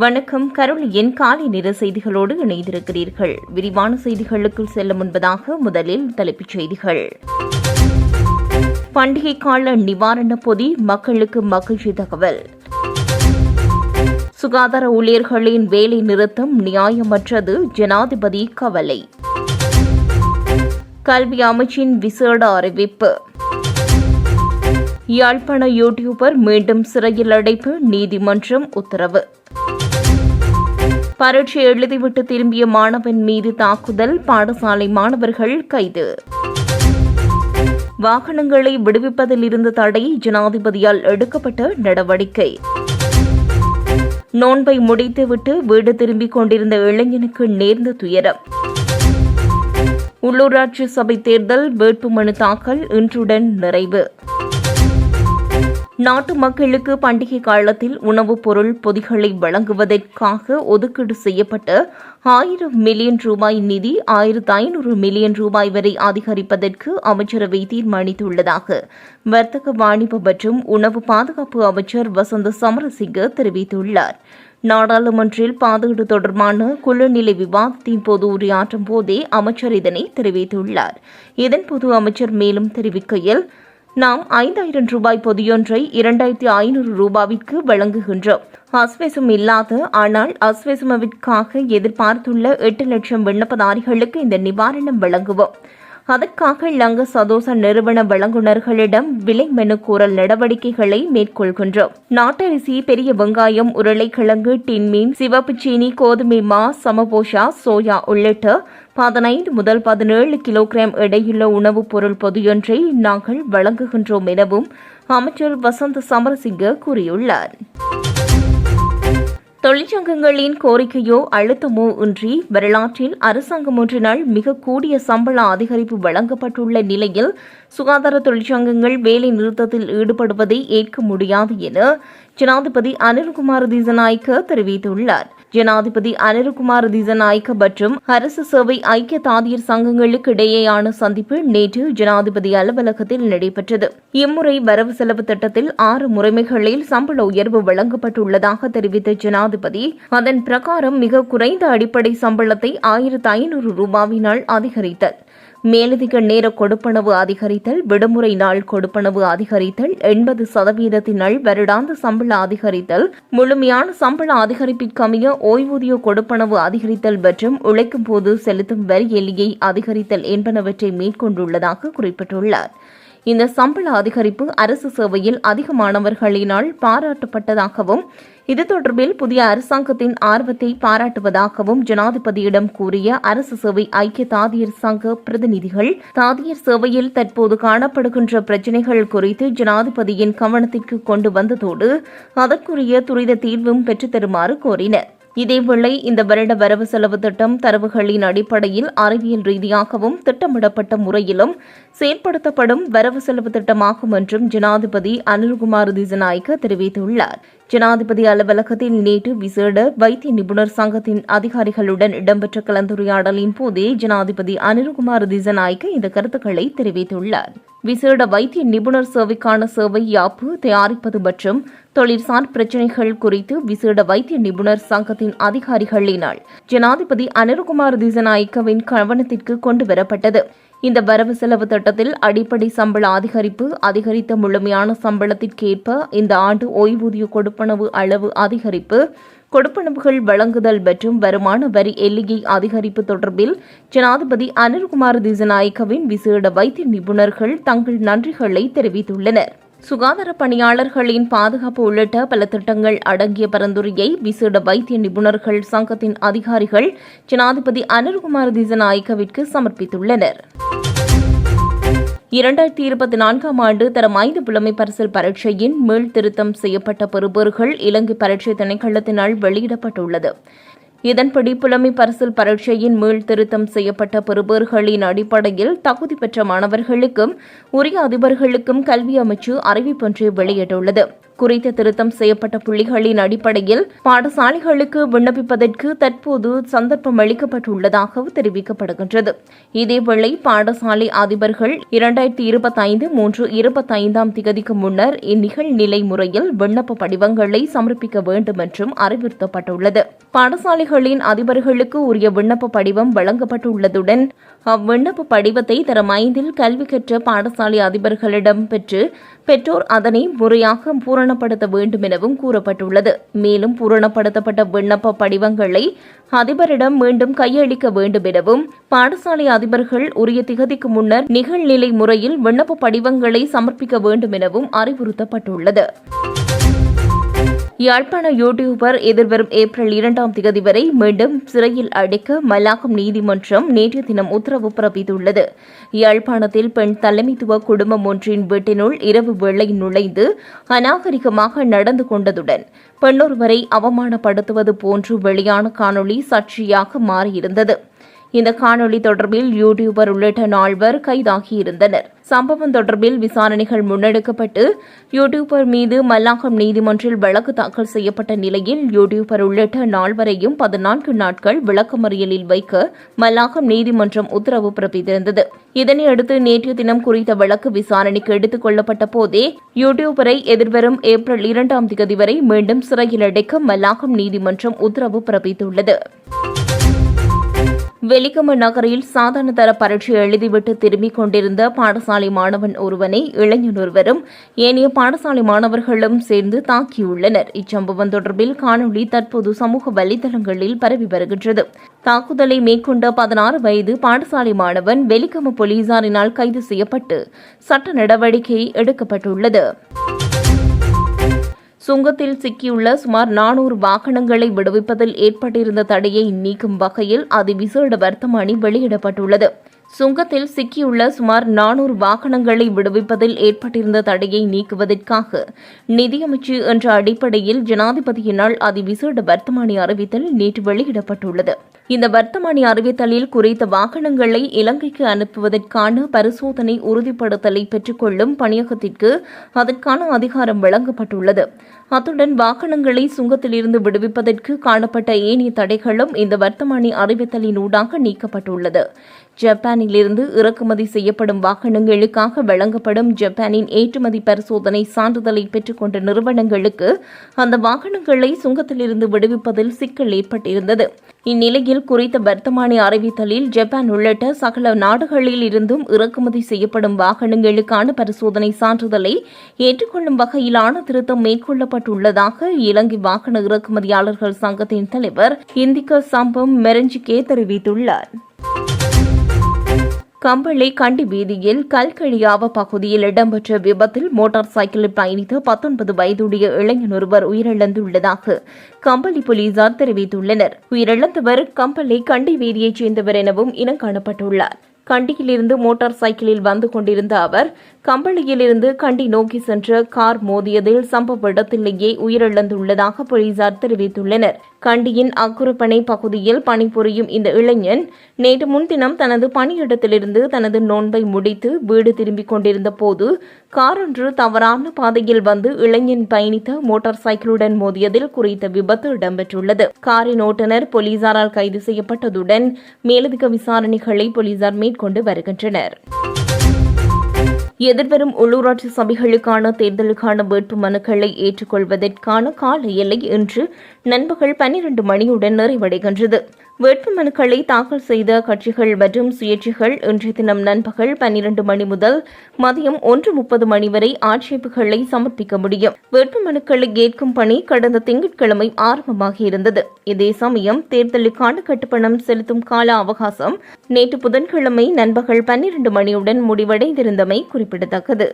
வணக்கம். கருளியின் காலை நிற செய்திகளோடு இணைந்திருக்கிறீர்கள். விரிவான செய்திகளுக்குள் செல்ல முன்பதாக முதலில் தலைப்புச் செய்திகள். பண்டிகை கால நிவாரண பொதி மக்களுக்கு மகிழ்ச்சி தகவல். சுகாதார ஊழியர்களின் வேலை நிறுத்தம் நியாயமற்றது ஜனாதிபதி கவலை. கல்வி அமைச்சின் விசேட அறிவிப்பு. யாழ்ப்பாண யூடியூபர் மீண்டும் சிறையில் அடைப்பு நீதிமன்றம் உத்தரவு. பரீட்சை எழுதிவிட்டு திரும்பிய மாணவன் மீது தாக்குதல். பாடசாலை மாணவர்கள் கைது. வாகனங்களை விடுவிப்பதில் இருந்த தடை. ஜனாதிபதியால் எடுக்கப்பட்ட நடவடிக்கை. நோன்பை முடித்துவிட்டு வீடு திரும்பிக் கொண்டிருந்த இளைஞனுக்கு நேர்ந்த துயரம். உள்ளூராட்சி சபை தேர்தல் வேட்புமனு தாக்கல் இன்றுடன் நிறைவு. நாட்டு மக்களுக்கு பண்டிகை காலத்தில் உணவுப் பொருள் பொதிகளை வழங்குவதற்காக ஒதுக்கீடு செய்யப்பட்ட ஆயிரம் மில்லியன் ரூபாய் நிதி ஆயிரத்து ஐநூறு மில்லியன் ரூபாய் வரை அதிகரிப்பதற்கு அமைச்சரவை தீர்மானித்துள்ளதாக வர்த்தக வாணிப மற்றும் உணவு பாதுகாப்பு அமைச்சர் வசந்த சமரசிங்க தெரிவித்துள்ளார். நாடாளுமன்றில் பாதுகாப்பு தொடர்பான குழுநிலை விவாதத்தின் போது உரையாற்றும் போதே அமைச்சர் இதனை தெரிவித்துள்ளார். இதன்போது அமைச்சர் மேலும் தெரிவிக்கையில் நாம் ஐந்தாயிரம் ரூபாய் பொதியொன்றை இரண்டாயிரத்தி ஐநூறு ரூபாவிற்கு வழங்குகின்றோம். அஸ்வசம் இல்லாத ஆனால் அஸ்வசமவிற்காக எதிர்பார்த்துள்ள எட்டு லட்சம் விண்ணப்பதாரிகளுக்கு இந்த நிவாரணம் வழங்குவோம். அதற்காக லங்க சதோச நிறுவன வழங்குநர்களிடம் விலை மெனு கூறல் நடவடிக்கைகளை மேற்கொள்கின்றோம். நாட்டரிசி பெரிய வெங்காயம் உருளைக்கிழங்கு டின்மீன் சிவப்பு சீனி கோதுமை மா சமபோஷா சோயா உள்ளிட்ட பதினைந்து முதல் பதினேழு கிலோகிராம் எடையுள்ள உணவுப் பொருள் பொதியொன்றை நாங்கள் வழங்குகின்றோம் எனவும் அமைச்சர் வசந்த் சமரசிங்க கூறியுள்ளார். தொழிற்சங்கங்களின் கோரிக்கையோ அழுத்தமோ இன்றி வரலாற்றில் அரசாங்கம் ஒன்றினால் மிக கூடிய சம்பள அதிகரிப்பு வழங்கப்பட்டுள்ள நிலையில் சுகாதார தொழிற்சங்கங்கள் வேலை நிறுத்தத்தில் ஈடுபடுவதை ஏற்க முடியாது என ஜனாதிபதி அனில்குமார் தீசநாயக்க தெரிவித்துள்ளார். ஜனாதிபதி அனில்குமார் திசநாயக்க மற்றும் அரசு சேவை ஐக்கிய தாதியர் சங்கங்களுக்கு இடையேயான சந்திப்பு நேற்று ஜனாதிபதி அலுவலகத்தில் நடைபெற்றது. இம்முறை வரவு செலவு திட்டத்தில் ஆறு முறைமைகளில் சம்பள உயர்வு வழங்கப்பட்டுள்ளதாக தெரிவித்த ஜனாதிபதி அதன் பிரகாரம் மிக குறைந்த அடிப்படை சம்பளத்தை ஆயிரத்து ஐநூறு ரூபாவினால் அதிகரித்தது. மேலதிக நேர கொடுப்பனவு அதிகரித்தல் விடுமுறை நாள் கொடுப்பனவு அதிகரித்தல் எண்பது சதவீதத்தினால் வருடாந்த சம்பள அதிகரித்தல் முழுமையான சம்பள அதிகரிப்பிற்கமைய ஓய்வூதிய கொடுப்பனவு அதிகரித்தல் மற்றும் உழைக்கும் போது செலுத்தும் வரி எல்லையை அதிகரித்தல் என்பனவற்றை மேற்கொண்டுள்ளதாக குறிப்பிட்டுள்ளார். இந்த சம்பள அதிகரிப்பு அரசு சேவையில் அதிகமானவர்களினால் பாராட்டப்பட்டதாகவும் இது தொடர்பில் புதிய அரசாங்கத்தின் ஆர்வத்தை பாராட்டுவதாகவும் ஜனாதிபதியிடம் கூறிய அரசு சேவை ஐக்கிய தாதியர் சங்க பிரதிநிதிகள் தாதியர் சேவையில் தற்போது காணப்படுகின்ற பிரச்சினைகள் குறித்து ஜனாதிபதியின் கவனத்திற்கு கொண்டு வந்ததோடு அதற்குரிய துரித தீர்வும் பெற்றுத்தருமாறு கோரினர். இதேவேளை இந்த வருட வரவு செலவு திட்டம் தரவுகளின் அடிப்படையில் அறிவியல் ரீதியாகவும் திட்டமிடப்பட்ட முறையிலும் செயற்படுத்தப்படும் வரவு செலவு திட்டமாகும் என்றும் ஜனாதிபதி அனில்குமார் திசநாயக்க தெரிவித்துள்ளார். ஜனாதிபதி அலுவலகத்தில் நேற்று விசேட வைத்திய நிபுணர் சங்கத்தின் அதிகாரிகளுடன் இடம்பெற்ற கலந்துரையாடலின் போதே ஜனாதிபதி அனில்குமார் திசநாயக்க இந்த கருத்துக்களை தெரிவித்துள்ளார். விசேட வைத்திய நிபுணர் சேவைக்கான சேவை யாப்பு தயாரிப்பது மற்றும் தொழிற்சார் பிரச்சினைகள் குறித்து விசேட வைத்திய நிபுணர் சங்கத்தின் அதிகாரிகளினால் ஜனாதிபதி அனில்குமார் திசநாயக்கவின் கவனத்திற்கு கொண்டுவரப்பட்டது. இந்த வரவு செலவு திட்டத்தில் அடிப்படை சம்பள அதிகரிப்பு அதிகரித்த முழுமையான சம்பளத்திற்கேற்ப இந்த ஆண்டு ஓய்வூதிய கொடுப்பனவு அளவு அதிகரிப்பு கொடுப்பனவுகள் வழங்குதல் மற்றும் வருமான வரி எல்லையை அதிகரிப்பு தொடர்பில் ஜனாதிபதி அனில்குமார் திசநாயக்கவின் விசேட வைத்திய நிபுணர்கள் தங்கள் நன்றிகளை தெரிவித்துள்ளனர். சுகாதார பணியாளர்களின் பாதுகாப்பு உள்ளிட்ட பல திட்டங்கள் அடங்கிய பரிந்துரையை விசேட வைத்திய நிபுணர்கள் சங்கத்தின் அதிகாரிகள் ஜனாதிபதி அனில்குமார் திசநாயக்கவிற்கு சமர்ப்பித்துள்ளனர். இரண்டாயிரத்தி இருபத்தி நான்காம் ஆண்டு தரம் ஐந்து புலமை பரிசல் பரீட்சையின் மீள் திருத்தம் செய்யப்பட்ட பெறுபேறுகள் இலங்கை பரீட்சை திணைக்களத்தினால் வெளியிடப்பட்டுள்ளது. இதன்படி புலமை பரிசல் பரீட்சையின் மீள் திருத்தம் செய்யப்பட்ட பெறுபேறுகளின் அடிப்படையில் தகுதி பெற்ற மாணவர்களுக்கும் உரிய அதிபர்களுக்கும் கல்வி அமைச்சு அறிவிப்பொன்றை வெளியிட்டுள்ளது. குறித்த திருத்தம் செய்யப்பட்ட புள்ளிகளின் அடிப்படையில் பாடசாலைகளுக்கு விண்ணப்பிப்பதற்கு தற்போது சந்தர்ப்பம் அளிக்கப்பட்டுள்ளதாக தெரிவிக்கப்படுகின்றது. இதேவேளை பாடசாலை அதிபர்கள் இரண்டாயிரத்தி இருபத்தைந்து மூன்று இருபத்தைந்தாம் திகதிக்கு முன்னர் இந்நிகழ்நிலை முறையில் விண்ணப்ப படிவங்களை சமர்ப்பிக்க வேண்டும் என்றும் அறிவுறுத்தப்பட்டுள்ளது. பாடசாலைகளின் அதிபர்களுக்கு உரிய விண்ணப்ப படிவம் வழங்கப்பட்டுள்ளதுடன் அவ்விண்ணப்ப படிவத்தை தரம் ஐந்தில் கல்வி கற்ற பாடசாலை அதிபர்களிடம் பெற்று பெற்றோர் அதனை முறையாக பூரணப்படுத்த வேண்டும் எனவும் கூறப்பட்டுள்ளது. மேலும் பூரணப்படுத்தப்பட்ட விண்ணப்ப படிவங்களை அதிபரிடம் மீண்டும் கையளிக்க வேண்டும் எனவும் பாடசாலை அதிபர்கள் உரிய திகதிக்கு முன்னர் நிகழ்நிலை முறையில் விண்ணப்ப படிவங்களை சமர்ப்பிக்க வேண்டும் எனவும் அறிவுறுத்தப்பட்டுள்ளது. யாழ்ப்பாண யூடியூபர் எதிர்வரும் ஏப்ரல் இரண்டாம் தேதி வரை மீண்டும் சிறையில் அடைக்க மலாகம் நீதிமன்றம் நேற்று தினம் உத்தரவு பிறப்பித்துள்ளது. யாழ்ப்பாணத்தில் பெண் தலைமைத்துவ குடும்பம் ஒன்றின் வீட்டினுள் இரவு வேளை நுழைந்து அநாகரிகமாக நடந்து கொண்டதுடன் பெண்ணொருவரை அவமானப்படுத்துவது போன்று வெளியான காணொளி சர்ச்சையாக மாறியிருந்தது. இந்த காணொளி தொடர்பில் யூடியூபர் உள்ளிட்ட நால்வர் கைதாகியிருந்தனர். சம்பவம் தொடர்பில் விசாரணைகள் முன்னெடுக்கப்பட்டு யூடியூபர் மீது மல்லாகம் நீதிமன்றில் வழக்கு தாக்கல் செய்யப்பட்ட நிலையில் யூடியூபர் உள்ளிட்ட நால்வரையும் பதினான்கு நாட்கள் விளக்கமறியலில் வைக்க மல்லாகம் நீதிமன்றம் உத்தரவு பிறப்பித்திருந்தது. இதனையடுத்து நேற்று தினம் குறித்த வழக்கு விசாரணைக்கு எடுத்துக் கொள்ளப்பட்ட போதே யூடியூபரை எதிர்வரும் ஏப்ரல் இரண்டாம் தேதி வரை மீண்டும் சிறையில் அடைக்க மல்லாகம் நீதிமன்றம் உத்தரவு பிறப்பித்துள்ளது. வெலிகம நகரில் சாதாரண தர பரீட்சை எழுதிவிட்டு திரும்பிக் கொண்டிருந்த பாடசாலை மாணவன் ஒருவனை இளைஞர் ஒருவரும் ஏனைய பாடசாலை மாணவர்களும் சேர்ந்து தாக்கியுள்ளனர். இச்சம்பவம் தொடர்பில் காணொலி தற்போது சமூக வலைதளங்களில் பரவி வருகின்றது. தாக்குதலை மேற்கொண்ட பதினாறு வயது பாடசாலை மாணவன் வெலிகம போலீசாரினால் கைது செய்யப்பட்டு சட்ட நடவடிக்கை எடுக்கப்பட்டுள்ளது. சுங்கத்தில் சிக்கியுள்ள சுமார் நானூறு வாகனங்களை விடுவிப்பதில் ஏற்பட்டிருந்த தடையை நீக்கும் வகையில் அதிவிசேட வர்த்தமானி வெளியிடப்பட்டுள்ளது. சுங்கத்தில் சிக்கியுள்ள சுமார் நானூறு வாகனங்களை விடுவிப்பதில் ஏற்பட்டிருந்த தடையை நீக்குவதற்காக நிதியமைச்சு என்ற அடிப்படையில் ஜனாதிபதியினால் அதிவிசேட வர்த்தமானி அறிவித்தல் நேற்று வெளியிடப்பட்டுள்ளது. இந்த வர்த்தமானி அறிவித்தலில் குறித்த வாகனங்களை இலங்கைக்கு அனுப்புவதற்கான பரிசோதனை உறுதிப்படுத்தலை பெற்றுக்கொள்ளும் பணியகத்திற்கு அதற்கான அதிகாரம் வழங்கப்பட்டுள்ளது. அத்துடன் வாகனங்களை சுங்கத்திலிருந்து விடுவிப்பதற்கு காணப்பட்ட ஏனைய தடைகளும் இந்த வர்த்தமானி அறிவித்தலின் ஊடாக நீக்கப்பட்டுள்ளது. ஜப்பானிலிருந்து இறக்குமதி செய்யப்படும் வாகனங்களுக்காக வழங்கப்படும் ஜப்பானின் ஏற்றுமதி பரிசோதனை சான்றிதழை பெற்றுக்கொண்ட நிறுவனங்களுக்கு அந்த வாகனங்களை சுங்கத்திலிருந்து விடுவிப்பதில் சிக்கல் ஏற்பட்டிருந்தது. இந்நிலையில் குறித்த வர்த்தமானி அறிவித்தலில் ஜப்பான் உள்ளிட்ட சகல நாடுகளில் இருந்தும் இறக்குமதி செய்யப்படும் வாகனங்களுக்கான பரிசோதனை சான்றிதழை ஏற்றுக்கொள்ளும் வகையிலான திருத்தம் மேற்கொள்ளப்பட்டுள்ளதாக இலங்கை வாகன இறக்குமதியாளர்கள் சங்கத்தின் தலைவர் இந்திக சம்பம் மெரஞ்சிகே தெரிவித்துள்ளார். கம்பளி கண்டி வீதியில் கல்கழியாவ பகுதியில் இடம்பெற்ற விபத்தில் மோட்டார் சைக்கிளில் பயணித்த பத்தொன்பது வயதுடைய இளைஞன் ஒருவர் உயிரிழந்துள்ளதாக கம்பளி போலீசார் தெரிவித்துள்ளனர். உயிரிழந்தவர் கம்பளி கண்டி வீதியைச் சேர்ந்தவர் எனவும் இனம் காணப்பட்டுள்ளார். கண்டியிலிருந்து மோட்டார் சைக்கிளில் வந்து கொண்டிருந்த அவர் கம்பளியிலிருந்து கண்டி நோக்கி சென்ற கார் மோதியதில் சம்பவ இடத்திலேயே உயிரிழந்துள்ளதாக போலீசார் தெரிவித்துள்ளனர். கண்டியின் அக்குரப்பனை பகுதியில் பணிபுரியும் இந்த இளைஞன் நேற்று முன்தினம் தனது பணியிடத்திலிருந்து தனது நோன்பை முடித்து வீடு திரும்பிக் கொண்டிருந்த போது காரொன்று தவறான பாதையில் வந்து இளைஞன் பயணித்த மோட்டார் சைக்கிளுடன் மோதியதில் குறித்த விபத்து இடம்பெற்றுள்ளது. காரின் ஓட்டுநர் போலீசாரால் கைது செய்யப்பட்டதுடன் மேலதிக விசாரணைகளை போலீசார் மேற்கொண்டு வருகின்றனர். எதிர்வரும் உள்ளூராட்சி சபைகளுக்கான தேர்தலுக்கான வேட்பு மனுக்களை ஏற்றுக்கொள்வதற்கான கால எல்லை இன்று நண்பகல் பன்னிரண்டு மணியுடன் நிறைவடைகின்றது. வேட்புமனுக்களை தாக்கல் செய்த கட்சிகள் மற்றும் சுயேட்சிகள் இன்றைய தினம் நண்பகல் பன்னிரண்டு மணி முதல் மதியம் ஒன்று முப்பது மணி வரை ஆட்சேபுகளை சமர்ப்பிக்க முடியும். வேட்புமனுக்களை கேட்கும் ஏற்கும் பணி கடந்த திங்கட்கிழமை ஆரம்பமாகியிருந்தது இதே சமயம் தேர்தலுக்கான கட்டுப்பணம் செலுத்தும் கால அவகாசம் நேற்று புதன்கிழமை நண்பகல் பன்னிரண்டு மணியுடன் முடிவடைந்திருந்தமை குறிப்பிடத்தக்கது.